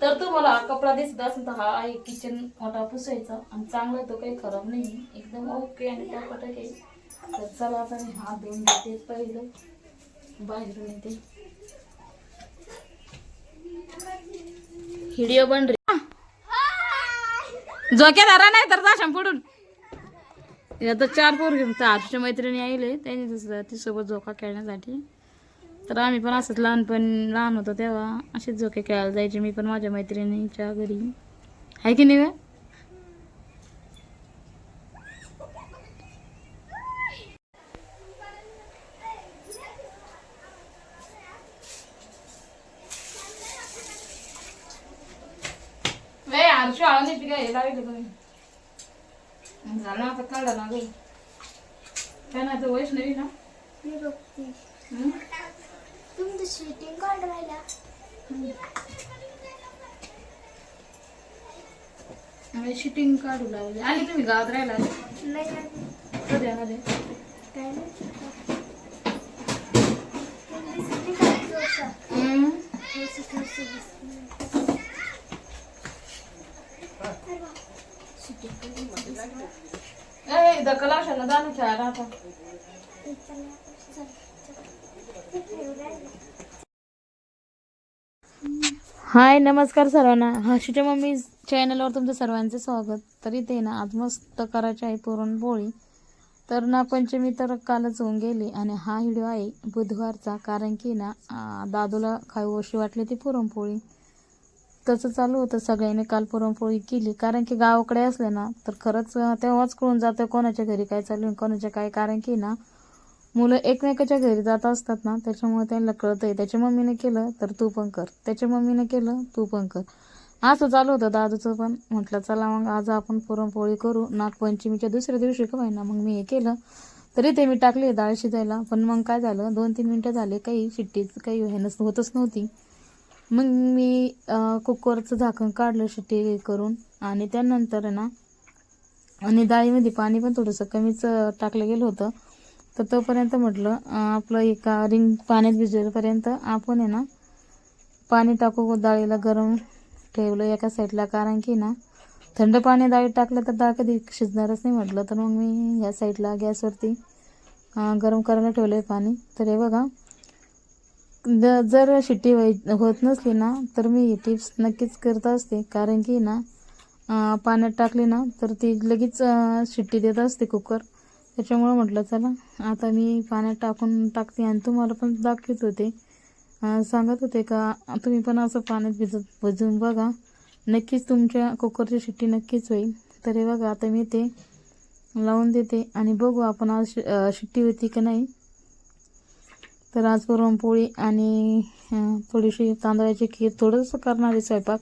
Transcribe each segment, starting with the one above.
तर तुम्हाला हा कपडा दिसत असेल तर हा आहे किचन मोठा पुसायचा. आणि चांगला तो काही खराब नाही. एकदम ओके आणि टपटक आहे. तर चला आता मी हात धुवून घेते पहिलं. बाहेरून येते. व्हिडिओ बन रे झोक्या धरा नाही तर जाशाम पडून आता चार पोर घेऊन तर आजच्या मैत्रिणी आले त्यांनी तिसोबत झोका खेळण्यासाठी. तर आम्ही पण असंच लहानपण लहान होतो तेव्हा असेच झोके खेळायला जायचे. मी पण माझ्या मैत्रिणीच्या घरी. आहे की नाही झालं आता काढा ना वैष्णवी ना? तुमचं शूटिंग काढ राहिला. आम्ही शूटिंग काढू लागले. आणि तुम्ही गावात राहिला? नाही आली. कधी मध्ये. काय नाही. दकला शाला जाणं खेळायला आता ते चला, चल, चल. ते ठेवू राहिलं. हाय नमस्कार सर्वांना. हर्षीच्या मम्मी चॅनलवर तुमचं सर्वांचे स्वागत. तरी ते ना आज मस्त करायची आहे पुरणपोळी. तर नागपंचमी तर कालच होऊन गेली आणि हा व्हिडिओ आहे बुधवारचा कारण की ना दादूला खाऊ अशी वाटली ती पुरणपोळी. तसं चालू होतं सगळ्यांनी काल पुरणपोळी केली. कारण की गावाकडे असले ना तर खरंच तेव्हाच कळून जातं कोणाच्या घरी काय चालू आहे कोणाच्या काय. कारण की ना मुलं एकमेकाच्या घरी जात असतात ना त्याच्यामुळे त्यांना कळतंय. त्याच्या मम्मीने केलं तर तू पण कर. त्याच्या मम्मीने केलं तू पण कर. असं चालू होतं दादूचं पण. म्हटलं चला मग आज आपण पुरणपोळी करू. नागपंचमीच्या दुसऱ्या दिवशी का ना मग मी हे केलं. तरी ते मी टाकले डाळ शिजायला. पण मग काय झालं दोन तीन मिनटं झाले काही शिट्टीच काही हे नस होतच नव्हती. मग मी कुकरचं झाकण काढलं शिट्टी करून. आणि त्यानंतर ना आणि डाळीमध्ये पाणी पण थोडंसं कमीच टाकलं गेलं होतं. तर तोपर्यंत म्हटलं आपलं एका रिंग पाण्यात भिजेपर्यंत आपण आहे ना पाणी टाकू डाळीला गरम ठेवलं एका साईडला कारण की ना थंड पाणी डाळीत टाकलं तर डाळ कधी शिजणारच नाही म्हटलं. तर मग मी ह्या साईडला गॅसवरती गरम करायला ठेवलं आहे पाणी. तर हे बघा द- जर शिट्टी व्हाय होत नसली ना तर मी ही टिप्स नक्कीच करत असते. कारण की ना पाण्यात टाकली ना तर ती लगेच शिट्टी देत असते कुकर. त्याच्यामुळं म्हटलं चला आता मी पाण्यात टाकून टाकते आणि तुम्हाला पण दाखवत होते. सांगत होते का तुम्ही पण असं पाण्यात भिजत भजून बघा. नक्कीच तुमच्या कुकरची शिट्टी नक्कीच होईल. तर हे बघा आता मी ते लावून देते आणि बघू आपण आज शिट्टी होती की नाही. तर आज पुरणपोळी आणि थोडीशी तांदळाची खीर थोडंसं करणार आहे स्वयंपाक.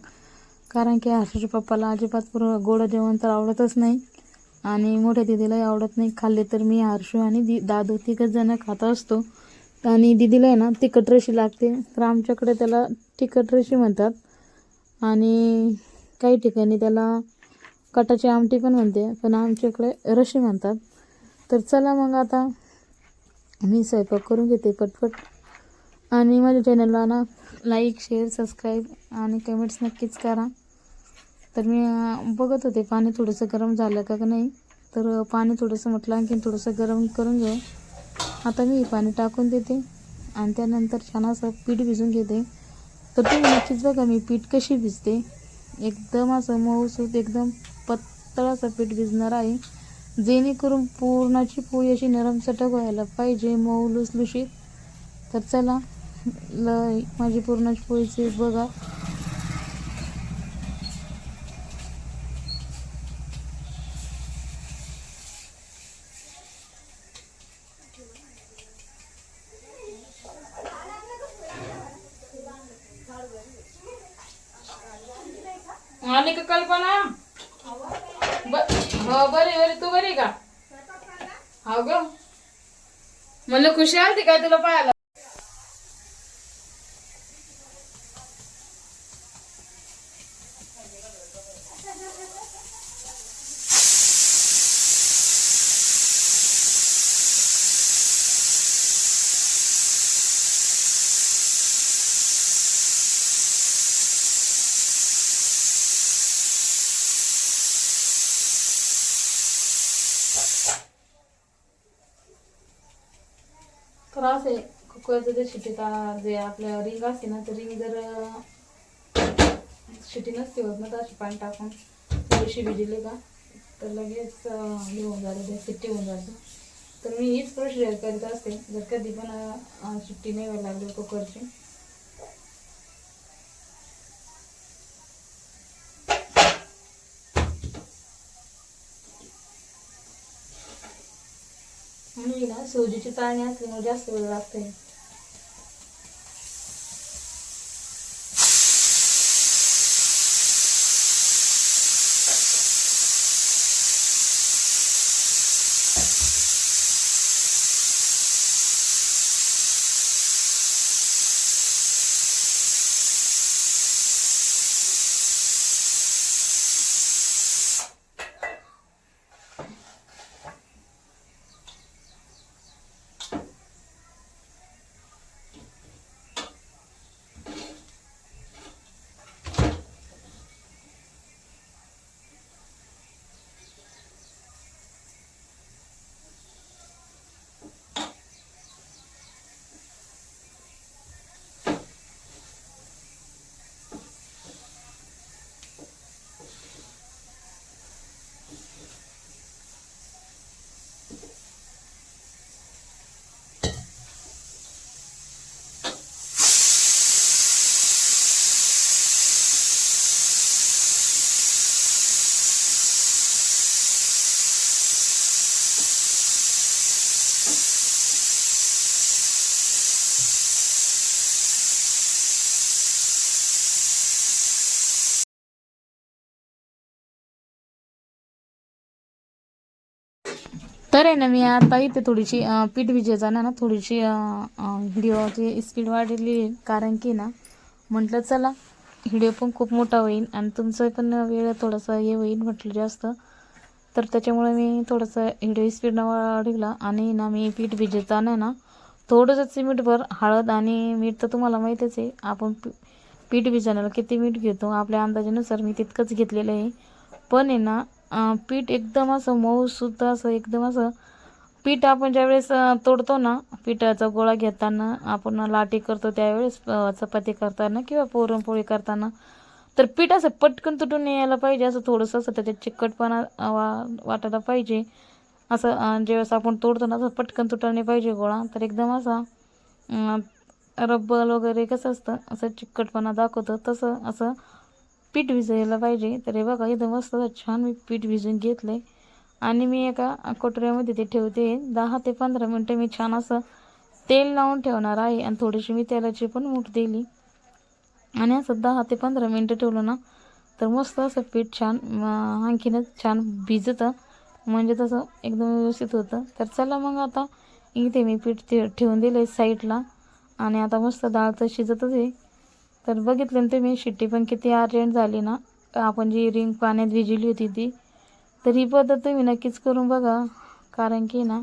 कारण की हर्षाच्या पप्पाला अजिबात पुर गोडं जेवण तर आवडतच नाही. आणि मोठ्या दिदीला आवडत नाही. खाल्ले तर मी हर्षू आणि दी दादू तिघच जण खात असतो. आणि दिदीला आहे ना तिखट रशी लागते. तर आमच्याकडे त्याला तिखट रशी म्हणतात. आणि काही ठिकाणी त्याला कटाची आमटी पण म्हणते. पण आमच्याकडे रशी म्हणतात. तर चला मग आता मी स्वयंपाक करून घेते पटपट. आणि माझ्या चॅनलला ना लाईक शेअर सबस्क्राईब आणि कमेंट्स नक्कीच करा. तर मी बघत होते पाणी थोडंसं गरम झालं का नाही. तर पाणी थोडंसं म्हटलं आणखीन थोडंसं गरम करून घेऊ. आता मी पाणी टाकून देते आणि त्यानंतर छान असं पीठ भिजून घेते. तर तुम्ही नक्कीच बघा मी पीठ कशी भिजते. एकदम असं मऊसूत एकदम पातळ असं पीठ भिजणार आहे. जेणेकरून पूर्णाची पोळी अशी नरम चटक व्हायला पाहिजे मऊ लुसलुशीत. तर चला ल माझी पूर्णाची पोळीची बघा. आणि का कल्पना? हो बरी बरी तू बरी का? हो ग. म्हणलं खुशी आलती काय तुला पाहायला? तुम्हाला असे कुकरचं जे शिटी जे आपल्या रिंग असते ना तर रिंग जर शिटी नसते होत ना तर अशी पाणी टाकून थोडीशी भिजली का तर लगेच हे होऊन जातं ते शिट्टी होऊन जातं. तर मी हीच प्रोसिजर करीत असते. जर कधी पण सुट्टी शिट्टी नाही व्हायला लागली कुकरची मी ना सोजीची चाळणी असल्यामुळे जास्त वेळ लागते. तर आहे ना मी आता इथे थोडीशी पीठ विजेताना ना थोडीशी व्हिडिओची स्पीड वाढवली कारण की ना म्हटलं चला व्हिडिओ पण खूप मोठा होईल आणि तुमचं पण वेळ थोडासा हे होईल म्हटलं जास्त. तर त्याच्यामुळे मी थोडंसं व्हिडिओ स्पीडनं वाढवला आणि ना मी पीठ भिजताना ना थोडंसं चिमीटभर हळद आणि मीठ तर तुम्हाला माहीतच आहे आपण पी- पीठ भिजवण्याला किती मीठ घेतो आपल्या अंदाजानुसार मी तितकंच घेतलेलं आहे. पण आहे ना पीठ एकदम असं मऊसुद्धा असं एकदम असं पीठ आपण ज्यावेळेस तोडतो ना पिठाचा गोळा घेताना आपण लाटी करतो त्यावेळेस चपाती करताना किंवा पुरणपोळी करताना तर पीठ असं पटकन तुटून यायला पाहिजे असं थोडंसं असं त्याच्यात चिकटपणा वा वाटायला पाहिजे. असं ज्यावेळेस आपण तोडतो ना असं पटकन तुटायला नाही पाहिजे गोळा. तर एकदम असा रब्बल वगैरे कसं असतं असं चिकटपणा दाखवतं तसं असं पीठ भिजायला पाहिजे. तर हे बघा इथं मस्त छान मी पीठ भिजून घेतलंय. आणि मी एका कटोऱ्यामध्ये ते ठेवते. दहा ते पंधरा मिनटं मी छान असं तेल लावून ठेवणार आहे. आणि थोडीशी मी तेलाची पण मूठ दिली. आणि असं दहा ते पंधरा मिनटं ठेवलं ना तर मस्त असं पीठ छान आणखीनच छान भिजतं. म्हणजे तसं एकदम व्यवस्थित होतं. तर चला मग आता इथे मी पीठ ते ठेवून दिलं आहे साईडला आणि आता मस्त डाळ तर शिजतच आहे. तर बघितलं ना तुम्ही शिट्टी पण किती अर्जंट झाली ना. आपण जी रिंग पाण्यात भिजली होती ती तर ही पद्धत तुम्ही नक्कीच करून बघा. कारण की ना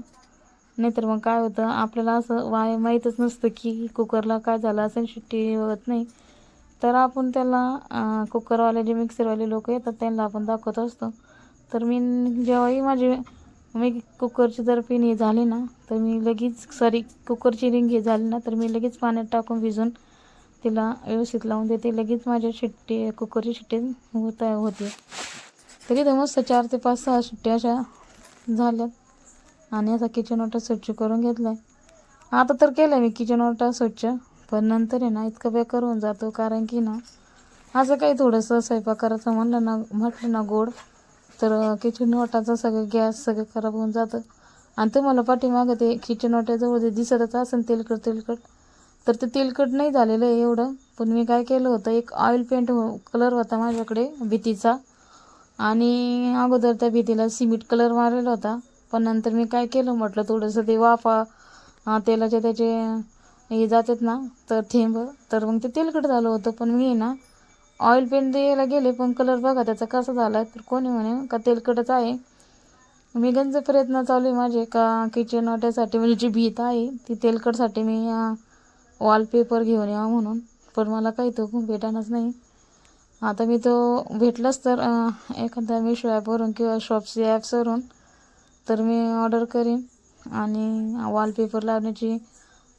नाहीतर मग काय होतं आपल्याला असं वाय माहीतच नसतं की कुकरला काय झालं असेल शिट्टी होत नाही. तर आपण त्याला कुकरवाले जे मिक्सरवाले लोक येतात त्यांना आपण दाखवत असतो. तर मी जेव्हाही माझी मी कुकरची जर पिन हे झाली ना तर मी लगेच सॉरी कुकरची रिंग हे झाली ना तर मी लगेच पाण्यात टाकून भिजून तिला व्यवस्थित लावून देते. लगेच माझ्या शिट्टी कुकरची शिट्टी होत होते. तर इथं मस्त चार ते पाच सहा शिट्ट्या अशा झाल्यात. आणि असा किचन ओटा स्वच्छ करून घेतला आहे आता तर केलं मी किचन ओटा स्वच्छ. पण नंतर आहे ना इतकं बेकार होऊन जातो. कारण की ना असं काही थोडंसं स्वयंपाक करायचं म्हणलं ना म्हटलं ना गोड तर किचन ओटाचं सगळं गॅस सगळं खराब होऊन जातं. आणि तुम्हाला पाठीमागं ते किचन ओट्याजवळ ते दिसतच असेल तेलकट तेलकट तर ते तेलकट नाही झालेलं आहे एवढं. पण मी काय केलं होतं एक ऑइल पेंट कलर होता माझ्याकडे भीतीचा. आणि अगोदर त्या भीतीला सिमेंट कलर मारलेला होता. पण नंतर मी काय केलं म्हटलं थोडंसं ते वाफा तेलाचे त्याचे हे जातात ना तर थेंब तर मग ते तेलकट झालं होतं. पण मी ना ऑइल पेंट द्यायला गेले पण कलर बघा त्याचा कसा झाला. तर कोणी म्हणे का तेलकटच आहे. मी गंज प्रयत्न चालू आहे माझे का किचन वाट्यासाठी म्हणजे जी भीत आहे ती तेलकटसाठी मी वॉलपेपर घेऊन यावं म्हणून. पण मला काही तो भेटानच नाही. आता मी तो भेटलाच तर एखाद्या मिशो ॲपवरून किंवा शॉपसी ॲप्सवरून तर मी ऑर्डर करीन आणि वॉलपेपर लावण्याची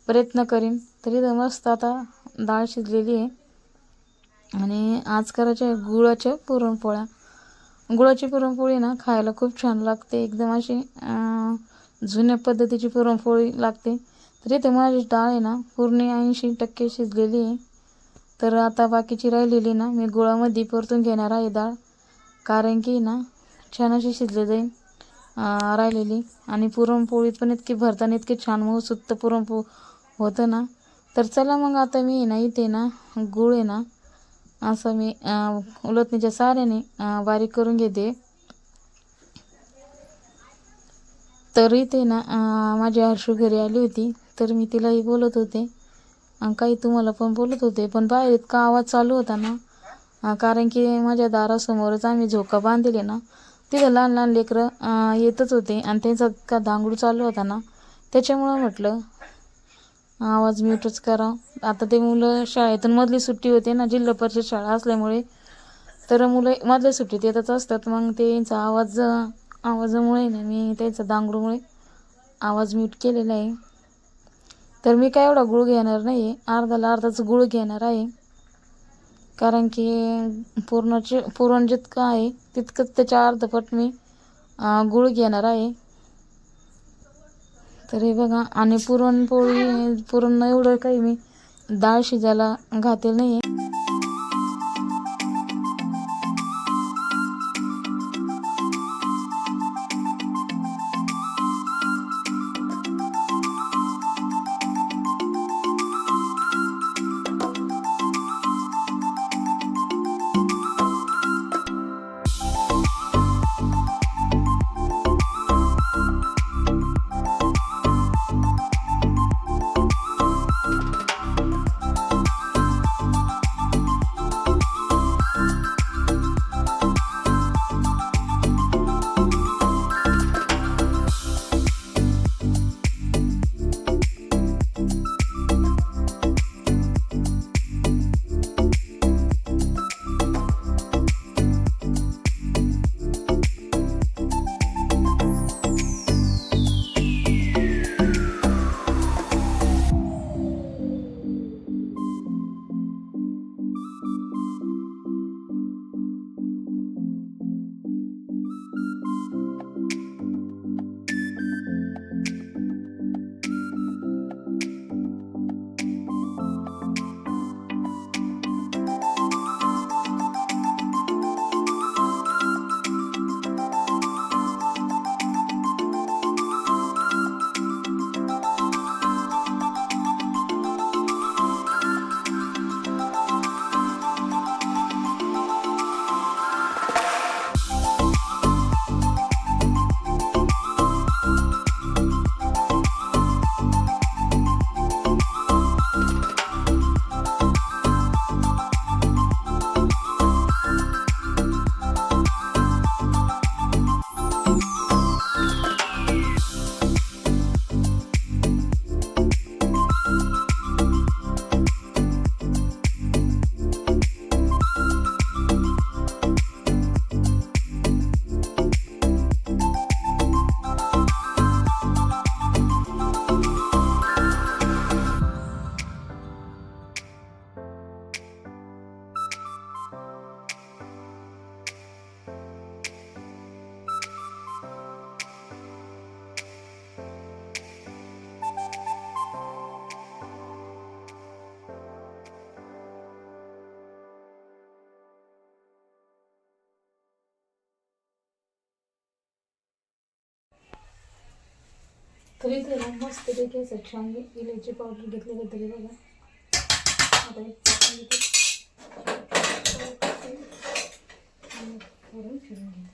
प्रयत्न करीन. तरी तर मस्त आता डाळ शिजलेली आहे. आणि आज करायच्या गुळाच्या पुरणपोळ्या. गुळाची पुरणपोळी ना खायला खूप छान लागते. एकदम अशी जुन्या पद्धतीची पुरणपोळी लागते. तर इथे माझी डाळ आहे ना पूर्ण ऐंशी टक्के शिजलेली आहे. तर आता बाकीची राहिलेली ना मी गुळामध्ये परतून घेणार आहे डाळ. कारण की ना छान अशी शिजली जाईल राहिलेली. आणि पुरणपोळीत पण इतकी भरताना इतकी छान मऊसुत्त पुरणपो होतं ना. तर चला मग आता मी ना इथे ना गुळ आहे ना असं मी उलटणीच्या साऱ्याने बारीक करून घेते. तर इथे ना माझी हर्षू घरी आली होती. तर मी तिलाही बोलत होते. आणि काही तुम्हाला पण बोलत होते. पण बाहेर इतका आवाज चालू होता ना. कारण की माझ्या दारासमोरच आम्ही झोका बांधले ना. तिथं लहान लहान लेकरं येतच होते. आणि त्यांचा इतका दांगडू चालू होता ना. त्याच्यामुळं म्हटलं आवाज म्यूटच करा. आता ते मुलं शाळेतून मधली सुट्टी होते ना. जिल्हा परिषद शाळा असल्यामुळे तर मुलं मधल्या सुट्टीत येतच असतात. मग त्यांचा आवाज आवाजामुळे ना मी त्यांचा दांगडूमुळे आवाज म्यूट केलेला आहे. तर मी काय एवढा गुळ घेणार नाही आहे अर्धाला अर्धाच गुळ घेणार आहे. कारण की पूर्णाचे पुरण जितकं आहे तितकंच त्याच्या अर्धपट मी गुळ घेणार आहे. तर हे बघा आणि पुरणपोळी पुरण एवढं काही मी डाळ शिजायला घातेल नाही आहे तरी त्याला मस्त पैकी असं छान इलायची पावडर घेतलेली तरी बघा आता एक चाकून घेते. आणि फिरून घेते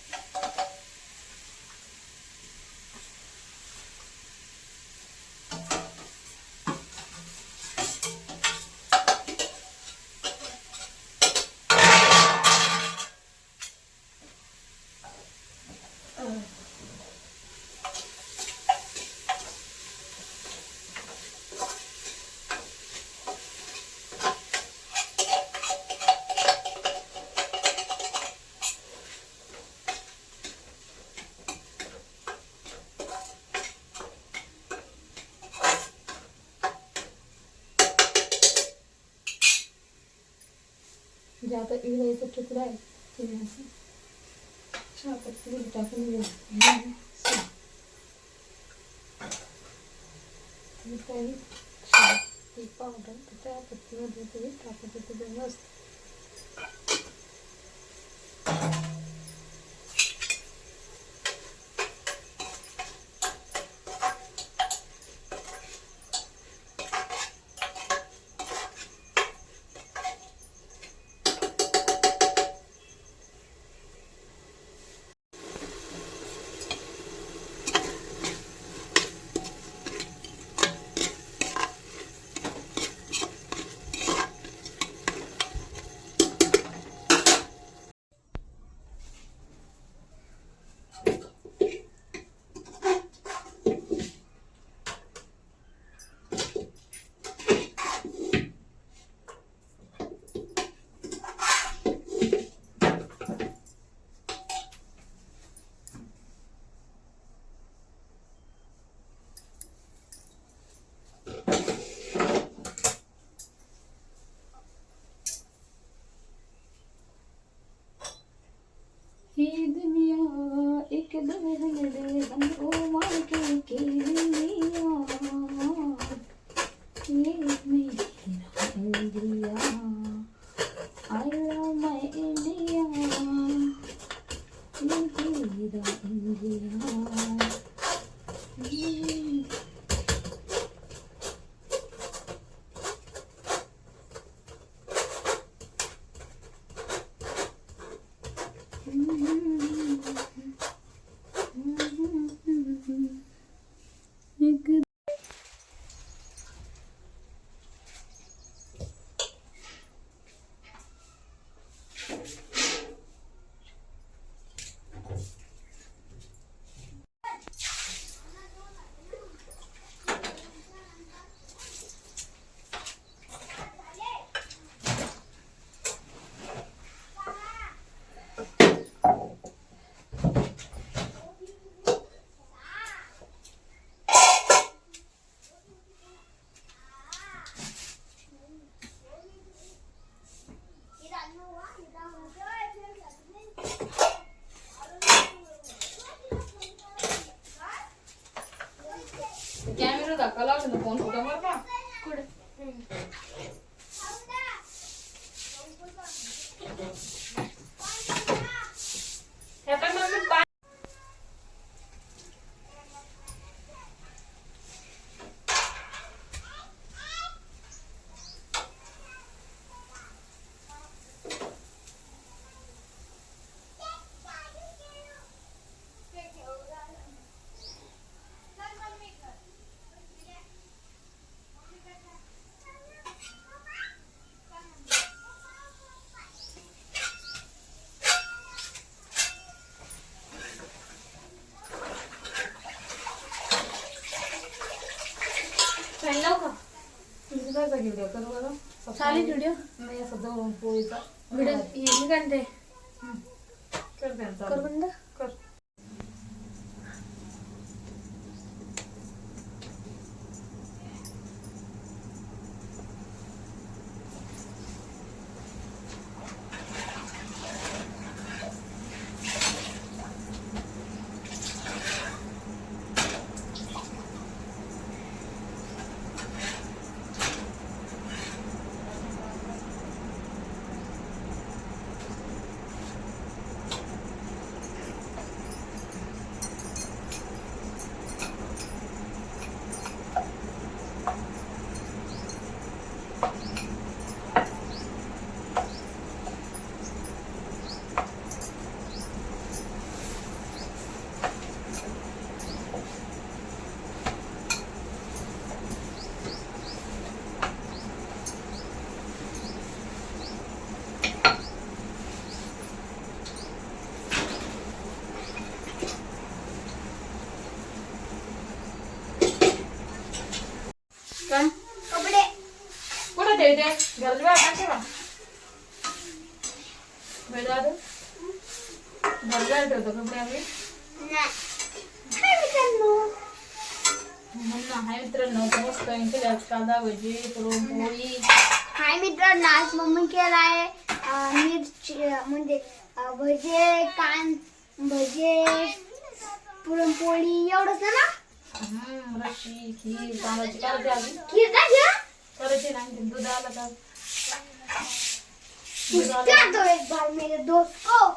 जे आता इळायचा तुकडा आहे ते असं चहापत्ती मध्ये टाकून घेऊ आणि असं. आणि काही चहा ती पावडर चहापत्तीमध्ये ते टाकत 的光头干妈妈。过来。व्हिडिओ कर बरं चालेल व्हिडिओ नाही असं जवळून पोळीचा व्हिडिओ मी काढते कर त्यांचा कर बंद कर काय? कपडे. कुठं ठेवतो कपडे आम्ही. म्हणून हाय मित्रांनो मस्त केली आज कांदा भजी पुरणपोळी. हाय मित्रांनो आज मम्मी केलाय अं, मिरची म्हणजे भजे कान भजे पुरणपोळी. एवढंच ना? ना रशी खीर तांदळाची करायची अजून खीर का घ्या करायची ना आणखी दूध आलं का उसका तो एक बार मेरे दोस्त. को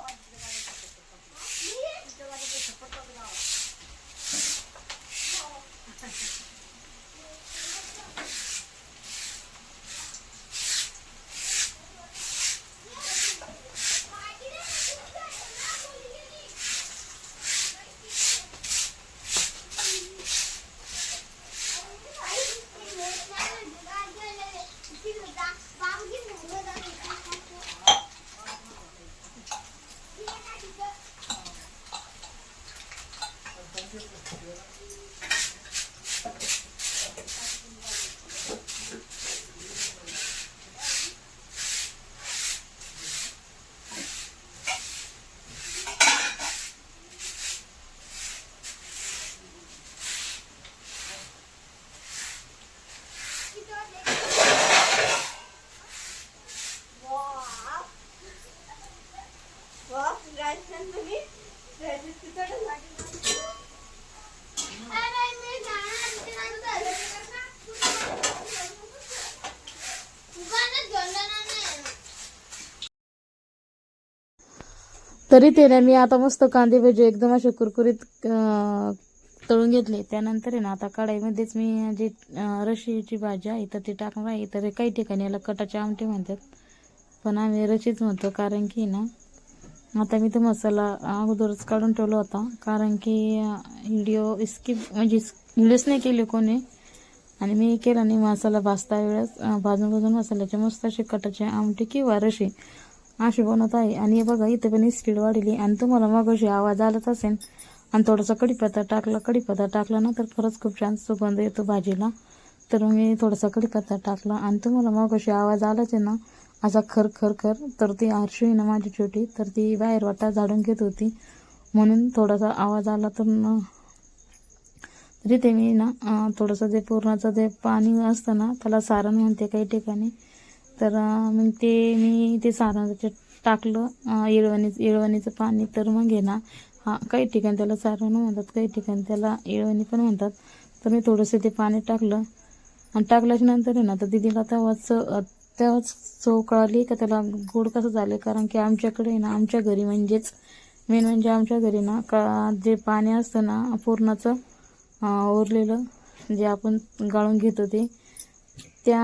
तरी ते मी आता मस्त कांदे भजे एकदम असे कुरकुरीत तळून घेतले. त्यानंतर आहे ना आता कढाईमध्येच मी जे रशीची भाजी आहे तर ती टाकणार आहे. तर काही ठिकाणी याला कटाचे आमटे म्हणतात. पण आम्ही रशीच म्हणतो कारण की ना आता मी तो मसाला अगोदरच काढून ठेवला होता. कारण की व्हिडिओ स्किप म्हणजे व्हिडिओच नाही केले कोणी. आणि मी केला नाही मसाला भाजता वेळेस भाजून भाजून मसाल्याचे मस्त असे कटाचे आमटे किंवा रशी. अशी बनवत आहे. आणि हे बघा इथे पण स्पीड वाढली. आणि तुम्हाला मग अशी आवाज आलाच असेल. आणि थोडासा कढीपत्ता टाकला. कढीपत्ता टाकला ना तर खरंच खूप छान सुगंध येतो भाजीला. तर मी थोडासा कढीपत्ता टाकला. आणि तुम्हाला मग अशी आवाज आलाच आहे ना असा खर खर खर तर ती आरशी आहे ना माझी छोटी तर ती बाहेर वाटा झाडून घेत होती. म्हणून थोडासा आवाज आला तर ना तरी ते मी ना थोडंसं जे पूर्णाचं जे पाणी असतं ना त्याला सारण म्हणते काही ठिकाणी. तर मग ते मी ते सारण त्याच्यात टाकलं येळवणी येळवणीचं येळवणीचं पाणी तर मग आहे ना हा काही ठिकाणी त्याला सारण म्हणतात काही ठिकाणी त्याला येळवणी पण म्हणतात. तर मी थोडंसं ते पाणी टाकलं. आणि टाकल्याच्या नंतर आहे ना तर दिदीला तेव्हाच तेव्हाच चव कळाली का त्याला गोड कसं झालं. कारण की आमच्याकडे ना आमच्या घरी म्हणजेच मेन म्हणजे आमच्या घरी ना का जे पाणी असतं ना पूर्णाचं उरलेलं जे आपण गाळून घेतो ते त्या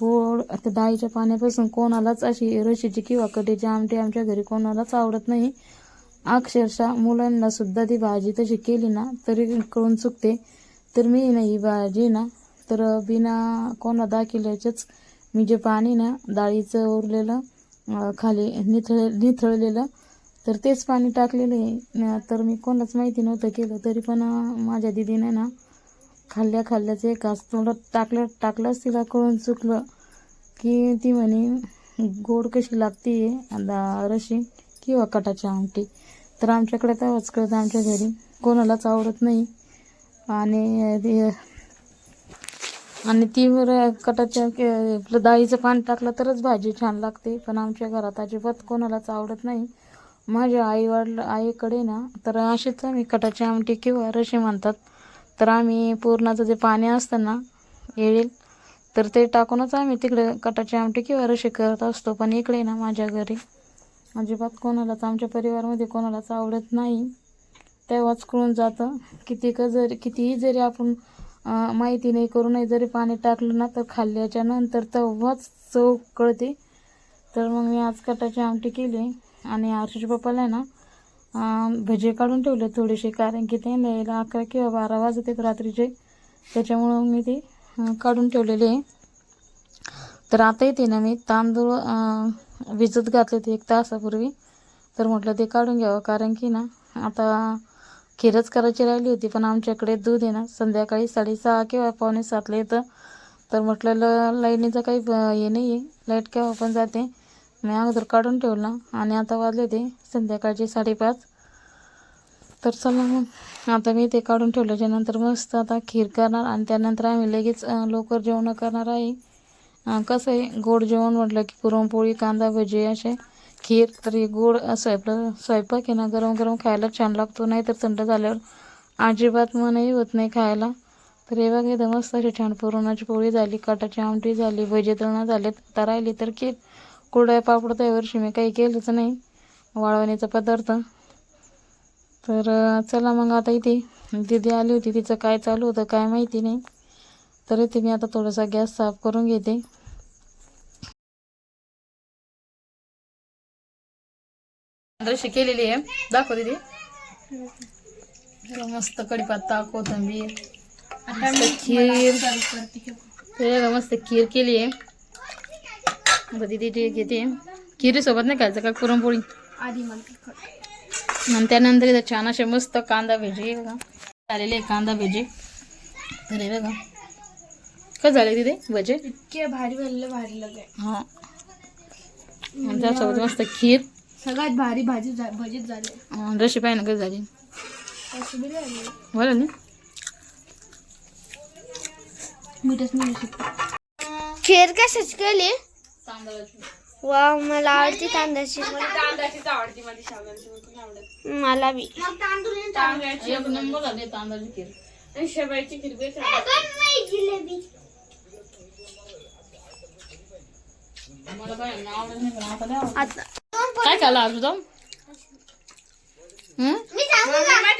गोड त्या डाळीच्या पाण्यापासून कोणालाच अशी रशीची किंवा कटीची आमटी आमच्या घरी कोणालाच आवडत नाही. अक्षरशः मुलांना सुद्धा ती भाजी तशी केली ना तरी कळून चुकते. तर मी ना ही भाजी ना तर बिना कोणा दाखिल्याचेच मी जे पाणी ना डाळीचं उरलेलं खाली निथळ निथळलेलं तर तेच पाणी टाकलेलं आहे. तर मी कोणालाच माहिती नव्हतं केलं तरी पण माझ्या दिदीने ना खाल्ल्या खाल्ल्याचं एक घास तोंडात टाकलं टाकलंच तिला कळून चुकलं की ती म्हणे गोड कशी लागते रशी किंवा हो, कटाची आमटी तर आमच्याकडे तेव्हाच कळतं आमच्या घरी. कोणालाच आवडत नाही. आणि आणि ती कटाच्या आपलं डाळीचं पाणी टाकलं तरच भाजी छान लागते. पण आमच्या घरात अजिबात कोणालाच आवडत नाही. माझ्या आई वडील आईकडे ना तर अशीच आम्ही कटाची आमटी किंवा रशी म्हणतात. तर आम्ही पुरणाचं जे पाणी असतं ना येईल तर ते टाकूनच आम्ही तिकडे कटाची आमटी किंवा रशी करत असतो. पण इकडे ना माझ्या घरी अजिबात कोणालाच आमच्या परिवारामध्ये कोणालाच आवडत नाही. तेव्हाच कळून जातं किती क जरी कितीही जरी आपण माहिती नाही करूनही जरी पाणी टाकलं ना तर खाल्ल्याच्या नंतर तेव्हाच चव कळते. तर मग मी आज कटाची आमटी केली आणि आरशीच्या पप्पाला आहे ना भजे काढून ठेवले थोडेसे कारण की ते न्यायला अकरा किंवा बारा वाजत आहेत रात्रीचे. त्याच्यामुळं मी ते काढून ठेवलेले आहे. तर आता येते ना मी तांदूळ विजत घातले ते एक तासापूर्वी. तर म्हटलं ते काढून घ्यावं कारण की ना आता खीरच करायची राहिली होती पण आमच्याकडे दूध आहे ना संध्याकाळी साडेसहा किंवा पावणे सातला येतं. तर म्हटलं ल लाईनीचं काही ब- हे नाही आहे लाइट केव्हा पण जाते. मी अगोदर काढून ठेवला आणि आता वाजले ते संध्याकाळचे साडेपाच. तर चला मग. आता मी ते काढून ठेवल्याच्या नंतर मस्त आता खीर करणार आणि त्यानंतर आम्ही लगेच लवकर जेवण करणार आहे. कसं आहे गोड जेवण म्हटलं की पुरणपोळी कांदा भजी असे खीर तर हे गोड स्वयंपाक स्वयंपाक आहे ना गरम गरम खायला छान लागतो नाही तर थंड झाल्यावर अजिबात मनही होत नाही खायला. तर हे बघा एकदम मस्त अशी छान पुरणाची पोळी झाली कटाची आमटी झाली भजी तळणं झालेत आता राहिली तर खीर. कुरड्या पापड तर यावर्षी मी काही केलंच नाही. वाळवणीचा पदार्थ. तर चला मग आता इथे दिदी आली होती. तिचं काय चालू होतं काय माहिती नाही. तर इथे मी आता थोडासा गॅस साफ करून घेते. दृश्य केलेली आहे. दाखव दिदी. जरा मस्त कढीपत्ता कोथिंबीर खीर. हे मस्त खीर केली आहे. दिदी जे घेते खिरीसोबत नाही खायचं का? पुरणपोळी? आधी मला आणि त्यानंतर इथं छान असे मस्त कांदा भजी बघा. झालेले आहे कांदा भजी. तर हे बघा. कसं झाले तिथे भजे? इतके भारी बनले भारी लगे हा. त्यासोबत मस्त खीर. सगळ्यात भारी भाजी भजीत झाले. रशी पाहिजे कसं झाली? असं बी नाही बरं ना? मीठच नाही खीर कशाची केली? वा मला आवडते तांदळाची. मला बी. एक नंबर झाली तांदळाची खीर. मला काय आवडत नाही पण आता द्यावं. आता. काय खाल्लं आज जाऊन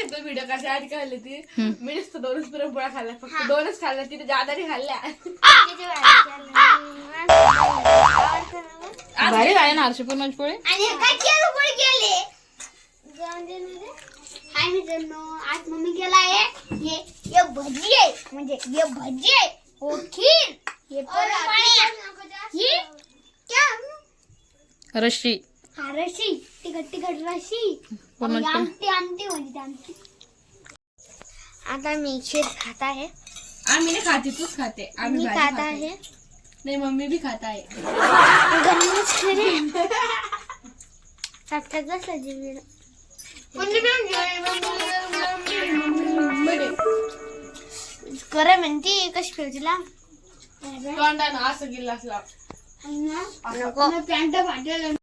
हम्म व्हिडिओ कशा आधी खाल्ली ती. मी नुसतं दोनच पुरणपोळ्या खाल्ल्या फक्त दोनच खाल्ल्या तिथे जादा नाही खाल्ल्या भारी आहे ना हर्षी पूर्णाची पोळी. आणि काय केलं केले? हाय मित्रांनो आज मम्मी केला आहे हे हे भजी आहे. म्हणजे हे भजी आहे. हो खीर. हे पण ही क्या? रशी हा रशी तिखट तिखट रशी. आमटी आमटी म्हणजे आमटी आता मी खीर खात आहे. आम्ही नाही खाते तूच खाते. आम्ही मी भाजी खात खाते. आहे. नाही मम्मी बी खात आहे. गरमच खीर. आहे चटका सजीवी करे म्हणते कशी फिरतीला तोंडानं असं गिल्लास लाव. नको. पॅन्ट फाटेल